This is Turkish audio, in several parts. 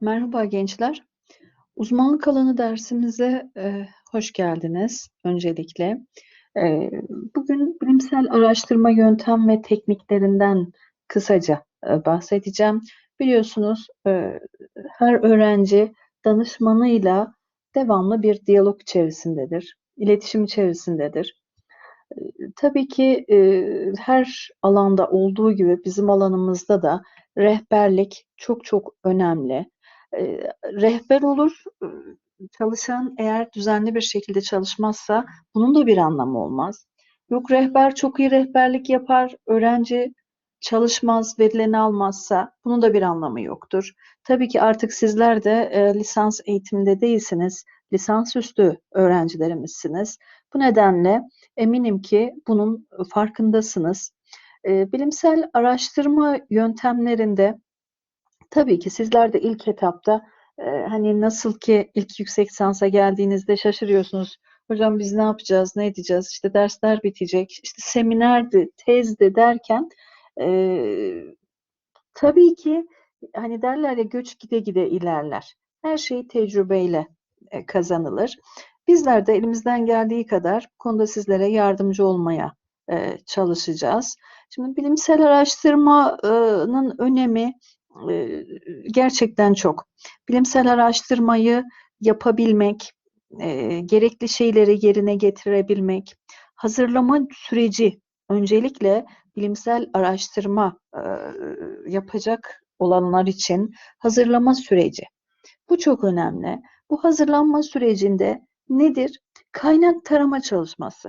Merhaba gençler. Uzmanlık alanı dersimize e, hoş geldiniz öncelikle. E, bugün bilimsel araştırma yöntem ve tekniklerinden kısaca e, bahsedeceğim. Biliyorsunuz e, her öğrenci danışmanıyla devamlı bir diyalog içerisindedir, iletişim içerisindedir. E, tabii ki e, her alanda olduğu gibi bizim alanımızda da rehberlik çok çok önemli. Rehber olur, çalışan eğer düzenli bir şekilde çalışmazsa bunun da bir anlamı olmaz. Yok rehber çok iyi rehberlik yapar, öğrenci çalışmaz, verileni almazsa bunun da bir anlamı yoktur. Tabii ki artık sizler de e, lisans eğitiminde değilsiniz, lisansüstü öğrencilerimizsiniz. Bu nedenle eminim ki bunun farkındasınız. Bilimsel araştırma yöntemlerinde tabii ki sizler de ilk etapta hani nasıl ki ilk yüksek lisansa geldiğinizde şaşırıyorsunuz. Hocam biz ne yapacağız, ne edeceğiz, işte dersler bitecek, işte seminerdi, tezdi derken e, tabii ki hani derler ya göç gide gide ilerler. Her şey tecrübeyle e, kazanılır. Bizler de elimizden geldiği kadar bu konuda sizlere yardımcı olmaya e, çalışacağız. Şimdi bilimsel araştırmanın önemi gerçekten çok. Bilimsel araştırmayı yapabilmek, gerekli şeyleri yerine getirebilmek, hazırlama süreci öncelikle bilimsel araştırma yapacak olanlar için hazırlama süreci. Bu çok önemli. Bu hazırlanma sürecinde nedir? Kaynak tarama çalışması.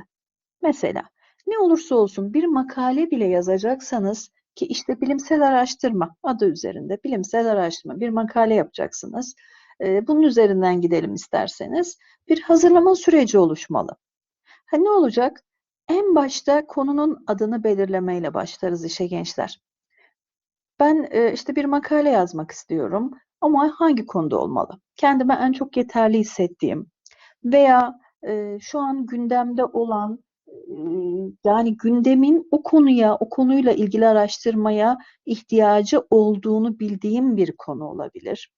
Mesela ne olursa olsun bir makale bile yazacaksanız ki işte bilimsel araştırma adı üzerinde bilimsel araştırma bir makale yapacaksınız. Bunun üzerinden gidelim isterseniz. Bir hazırlama süreci oluşmalı. Ha ne olacak? En başta konunun adını belirlemeyle başlarız işe gençler. Ben işte bir makale yazmak istiyorum ama hangi konuda olmalı? Kendime en çok yeterli hissettiğim veya şu an gündemde olan yani gündemin o konuya, o konuyla ilgili araştırmaya ihtiyacı olduğunu bildiğim bir konu olabilir.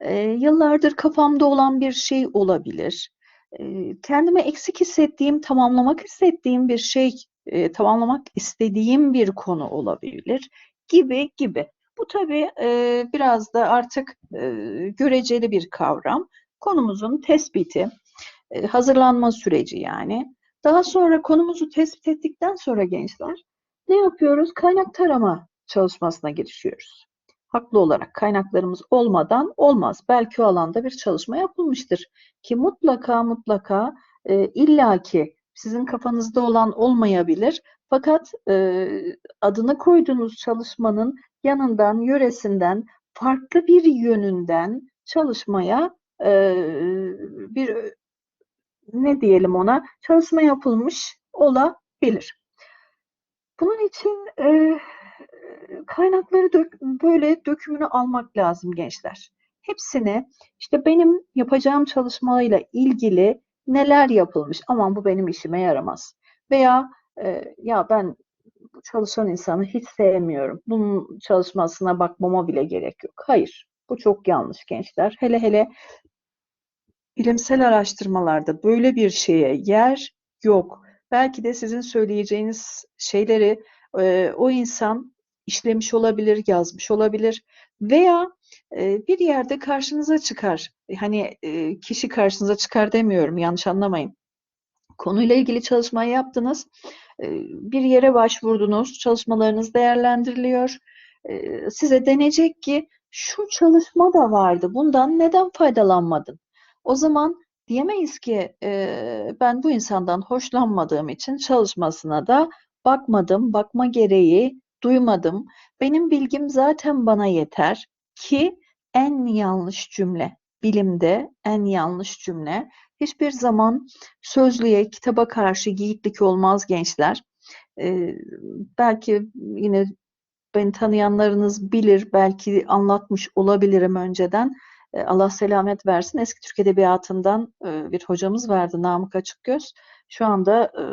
E, yıllardır kafamda olan bir şey olabilir. E, kendime eksik hissettiğim, tamamlamak hissettiğim bir şey, e, tamamlamak istediğim bir konu olabilir gibi gibi. Bu tabii e, biraz da artık e, göreceli bir kavram. Konumuzun tespiti, e, hazırlanma süreci yani. Daha sonra konumuzu tespit ettikten sonra gençler ne yapıyoruz? Kaynak tarama çalışmasına girişiyoruz. Haklı olarak kaynaklarımız olmadan olmaz. Belki o alanda bir çalışma yapılmıştır. Ki mutlaka mutlaka e, illaki sizin kafanızda olan olmayabilir. Fakat e, adını koyduğunuz çalışmanın yanından, yöresinden, farklı bir yönünden çalışmaya e, bir ne diyelim ona çalışma yapılmış olabilir. Bunun için e, kaynakları dök, böyle dökümünü almak lazım gençler. Hepsini işte benim yapacağım çalışmayla ilgili neler yapılmış aman bu benim işime yaramaz. Veya e, ya ben çalışan insanı hiç sevmiyorum. Bunun çalışmasına bakmama bile gerek yok. Hayır. Bu çok yanlış gençler. Hele hele Bilimsel araştırmalarda böyle bir şeye yer yok. Belki de sizin söyleyeceğiniz şeyleri e, o insan işlemiş olabilir, yazmış olabilir veya e, bir yerde karşınıza çıkar. Hani e, kişi karşınıza çıkar demiyorum, yanlış anlamayın. Konuyla ilgili çalışmayı yaptınız, e, bir yere başvurdunuz, çalışmalarınız değerlendiriliyor. E, size denecek ki şu çalışma da vardı, bundan neden faydalanmadın? O zaman diyemeyiz ki e, ben bu insandan hoşlanmadığım için çalışmasına da bakmadım, bakma gereği duymadım. Benim bilgim zaten bana yeter ki en yanlış cümle, bilimde en yanlış cümle. Hiçbir zaman sözlüğe, kitaba karşı yiğitlik olmaz gençler. Ee, belki yine beni tanıyanlarınız bilir, belki anlatmış olabilirim önceden. E, Allah selamet versin. Eski Türk Edebiyatı'ndan e, bir hocamız vardı Namık Açıkgöz. Şu anda e,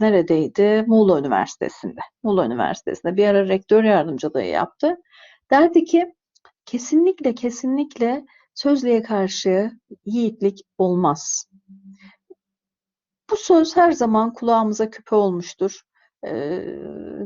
neredeydi? Muğla Üniversitesi'nde. Muğla Üniversitesi'nde bir ara rektör yardımcılığı yaptı. Derdi ki kesinlikle kesinlikle sözlüğe karşı yiğitlik olmaz. Bu söz her zaman kulağımıza küpe olmuştur. Ee,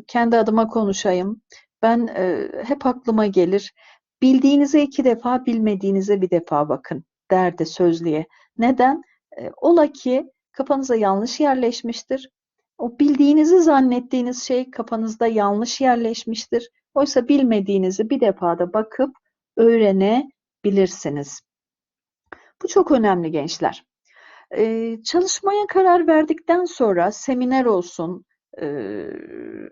kendi adıma konuşayım. Ben e, hep aklıma gelir. Bildiğinize iki defa, bilmediğinize bir defa bakın derdi sözlüğe. Neden? E, ola ki kafanıza yanlış yerleşmiştir. O bildiğinizi zannettiğiniz şey kafanızda yanlış yerleşmiştir. Oysa bilmediğinizi bir defada bakıp öğrenebilirsiniz. Bu çok önemli gençler. Ee, çalışmaya karar verdikten sonra seminer olsun, e,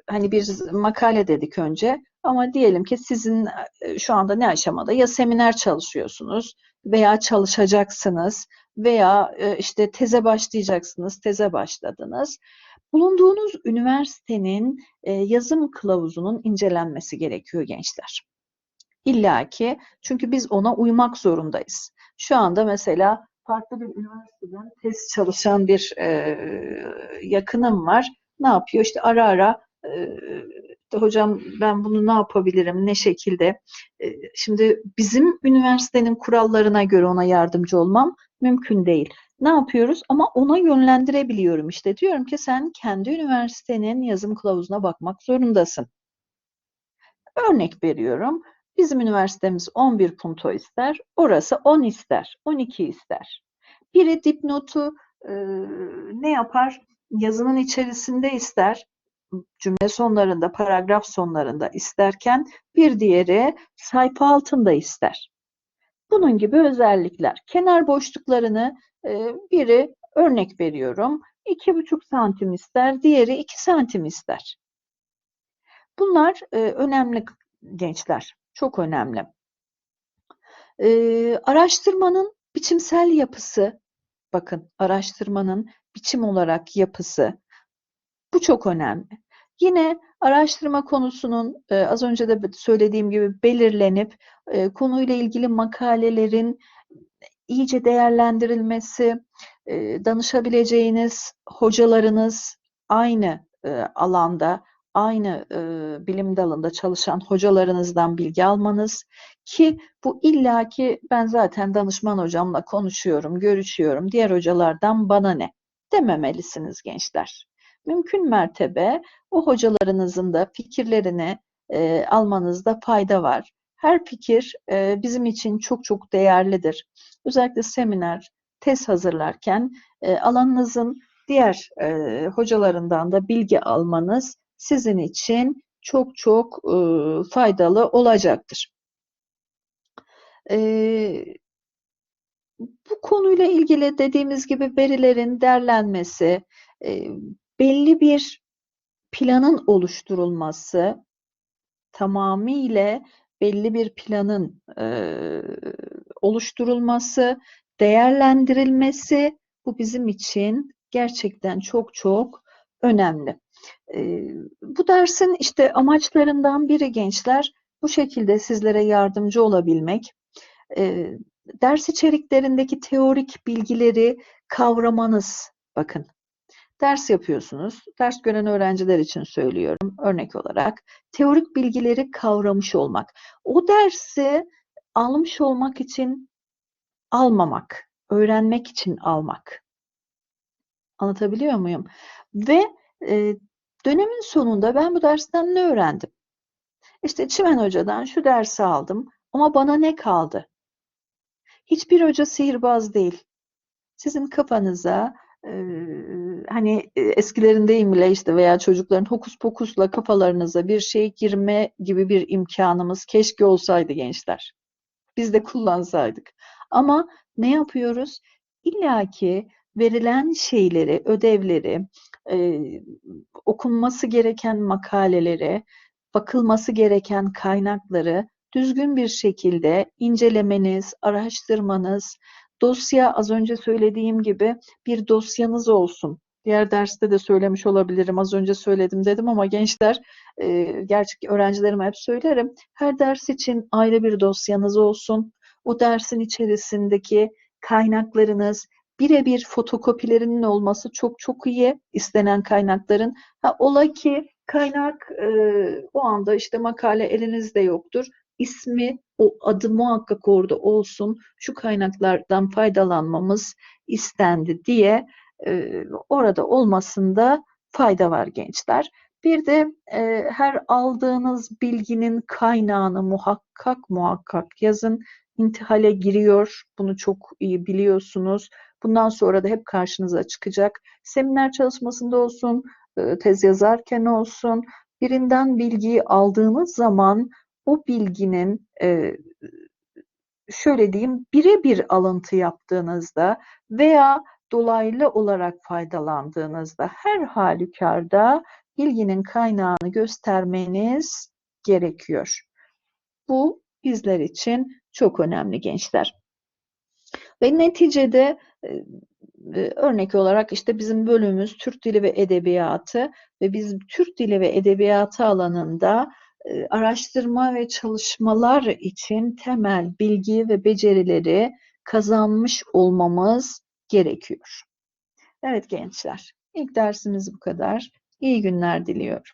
hani bir makale dedik önce ama diyelim ki sizin e, şu anda ne aşamada ya seminer çalışıyorsunuz veya çalışacaksınız veya e, işte teze başlayacaksınız, teze başladınız. Bulunduğunuz üniversitenin yazım kılavuzunun incelenmesi gerekiyor gençler. İlla ki çünkü biz ona uymak zorundayız. Şu anda mesela farklı bir üniversiteden tez çalışan bir yakınım var. Ne yapıyor? İşte ara ara e, hocam ben bunu ne yapabilirim, ne şekilde? E, şimdi bizim üniversitenin kurallarına göre ona yardımcı olmam mümkün değil. Ne yapıyoruz? Ama ona yönlendirebiliyorum işte. Diyorum ki sen kendi üniversitenin yazım kılavuzuna bakmak zorundasın. Örnek veriyorum. Bizim üniversitemiz 11 punto ister, orası 10 ister, 12 ister. Biri dipnotu e, ne yapar? Yazının içerisinde ister, cümle sonlarında, paragraf sonlarında isterken bir diğeri sayfa altında ister. Bunun gibi özellikler. Kenar boşluklarını e, biri örnek veriyorum 2,5 santim ister, diğeri 2 santim ister. Bunlar e, önemli gençler. Çok önemli. Ee, araştırmanın biçimsel yapısı, bakın araştırmanın biçim olarak yapısı, bu çok önemli. Yine araştırma konusunun e, az önce de söylediğim gibi belirlenip e, konuyla ilgili makalelerin iyice değerlendirilmesi, e, danışabileceğiniz hocalarınız aynı alanda aynı bilim dalında çalışan hocalarınızdan bilgi almanız ki bu illaki ben zaten danışman hocamla konuşuyorum, görüşüyorum, diğer hocalardan bana ne dememelisiniz gençler. Mümkün mertebe o hocalarınızın da fikirlerini e, almanızda fayda var. Her fikir e, bizim için çok çok değerlidir. Özellikle seminer, tez hazırlarken e, alanınızın diğer e, hocalarından da bilgi almanız sizin için çok çok e, faydalı olacaktır. E, bu konuyla ilgili dediğimiz gibi verilerin derlenmesi, e, belli bir planın oluşturulması, tamamıyla belli bir planın e, oluşturulması, değerlendirilmesi bu bizim için gerçekten çok çok önemli. E, bu dersin işte amaçlarından biri gençler bu şekilde sizlere yardımcı olabilmek. E, ders içeriklerindeki teorik bilgileri kavramanız. Bakın ders yapıyorsunuz. Ders gören öğrenciler için söylüyorum örnek olarak. Teorik bilgileri kavramış olmak. O dersi almış olmak için almamak, öğrenmek için almak. Anlatabiliyor muyum? Ve e, dönemin sonunda ben bu dersten ne öğrendim? İşte Çimen Hoca'dan şu dersi aldım ama bana ne kaldı? Hiçbir hoca sihirbaz değil. Sizin kafanıza hani e, eskilerin deyimiyle işte veya çocukların hokus pokusla kafalarınıza bir şey girme gibi bir imkanımız keşke olsaydı gençler. Biz de kullansaydık. Ama ne yapıyoruz? İlla ki verilen şeyleri, ödevleri, e, okunması gereken makaleleri, bakılması gereken kaynakları düzgün bir şekilde incelemeniz, araştırmanız, dosya az önce söylediğim gibi bir dosyanız olsun. Diğer derste de söylemiş olabilirim. Az önce söyledim dedim ama gençler, e, gerçek öğrencilerime hep söylerim. Her ders için ayrı bir dosyanız olsun. O dersin içerisindeki kaynaklarınız, birebir fotokopilerinin olması çok çok iyi istenen kaynakların. Ha, ola ki kaynak e, o anda işte makale elinizde yoktur. İsmi, o adı muhakkak orada olsun. Şu kaynaklardan faydalanmamız istendi diye e, orada olmasında fayda var gençler. Bir de e, her aldığınız bilginin kaynağını muhakkak muhakkak yazın. İntihale giriyor. Bunu çok iyi biliyorsunuz. Bundan sonra da hep karşınıza çıkacak. Seminer çalışmasında olsun, e, tez yazarken olsun, birinden bilgiyi aldığınız zaman o bilginin e, şöyle diyeyim birebir alıntı yaptığınızda veya dolaylı olarak faydalandığınızda her halükarda bilginin kaynağını göstermeniz gerekiyor. Bu bizler için çok önemli gençler. Ve neticede e, e, örnek olarak işte bizim bölümümüz Türk Dili ve Edebiyatı ve biz Türk Dili ve Edebiyatı alanında araştırma ve çalışmalar için temel bilgi ve becerileri kazanmış olmamız gerekiyor. Evet gençler, ilk dersimiz bu kadar. İyi günler diliyorum.